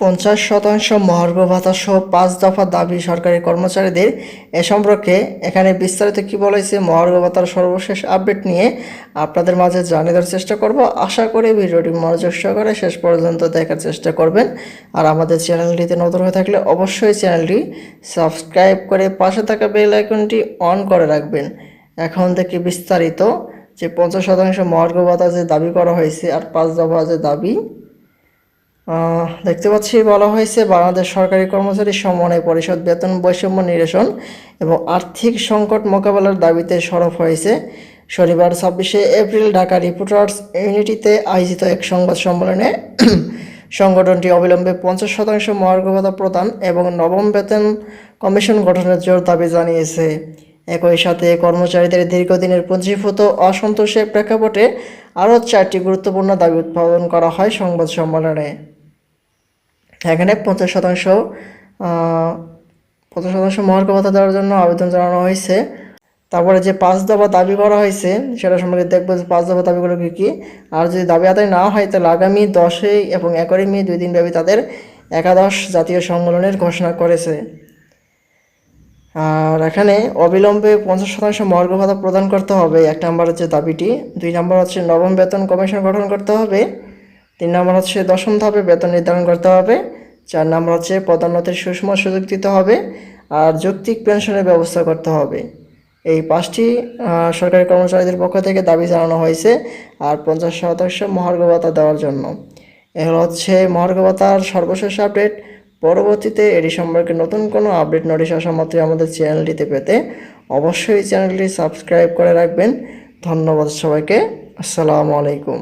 পঞ্চাশ শতাংশ মহার্ঘ ভাতা সহ পাঁচ দফা দাবি সরকারি কর্মচারীদের এ সম্পর্কে এখানে বিস্তারিত কি বলা হয়েছে, মহার্ঘ ভাতার সর্বশেষ আপডেট নিয়ে আপনাদের মাঝে জানিয়ে দেওয়ার চেষ্টা করব। আশা করি ভিডিওটি মনোযোগ সহকারে শেষ পর্যন্ত দেখার চেষ্টা করবেন। আর আমাদের চ্যানেলটিতে নতুন হয়ে থাকলে অবশ্যই চ্যানেলটি সাবস্ক্রাইব করে পাশে থাকা বেল আইকনটি অন করে রাখবেন। এখন থেকে বিস্তারিত যে পঞ্চাশ শতাংশ মহার্ঘ ভাতা যে দাবি করা হয়েছে আর পাঁচ দফা যে দাবি দেখতে পাচ্ছি বলা হয়েছে বাংলাদেশ সরকারি কর্মচারী সমন্বয় পরিষদ বেতন বৈষম্য নিরসন এবং আর্থিক সংকট মোকাবেলার দাবিতে সরব হয়েছে। শনিবার ছাব্বিশে এপ্রিল ঢাকা রিপোর্টার্স ইউনিটিতে আয়োজিত এক সংবাদ সম্মেলনে সংগঠনটি অবিলম্বে পঞ্চাশ শতাংশ মহার্ঘভাতা প্রদান এবং নবম বেতন কমিশন গঠনের জোর দাবি জানিয়েছে। একই সাথে কর্মচারীদের দীর্ঘদিনের পুঞ্জীভূত অসন্তোষের প্রেক্ষাপটে আরও চারটি গুরুত্বপূর্ণ দাবি উত্পাদন করা হয় সংবাদ সম্মেলনে। এখানে পঞ্চাশ শতাংশ পঞ্চাশ শতাংশ মহার্ঘ ভাতা দেওয়ার জন্য আবেদন জানানো হয়েছে। তারপরে যে পাঁচ দফা দাবি করা হয়েছে, সেটা সম্পর্কে দেখব যে পাঁচ দফা দাবিগুলো কী কী। আর যদি দাবি আদায় না হয়, তাহলে আগামী দশই এবং এগারোই মে দুই দিন ব্যাপী তাদের একাদশ জাতীয় সম্মেলনের ঘোষণা করেছে। আর এখানে অবিলম্বে পঞ্চাশ শতাংশ মহার্ঘ ভাতা প্রদান করতে হবে, এক নম্বর হচ্ছে দাবিটি। দুই নম্বর হচ্ছে নবম বেতন কমিশন গঠন করতে হবে। তিন নম্বর হচ্ছে দশম ধাপে বেতন নির্ধারণ করতে হবে। চার নম্বর হচ্ছে পদোন্নতির সুষম সুযোগ দিতে হবে আর যৌক্তিক পেনশনের ব্যবস্থা করতে হবে। এই পাঁচটি সরকারি কর্মচারীদের পক্ষ থেকে দাবি জানানো হয়েছে আর পঞ্চাশ শতাংশ মহার্ঘ ভাতা দেওয়ার জন্য। এগুলো হচ্ছে মহার্ঘ ভাতার সর্বশেষ আপডেট। পরবর্তীতে এটি সম্পর্কে নতুন কোনো আপডেট নোটিশ আসা মাত্রই আমাদের চ্যানেলটিতে পেতে অবশ্যই চ্যানেলটি সাবস্ক্রাইব করে রাখবেন। ধন্যবাদ সবাইকে। আসসালামু আলাইকুম।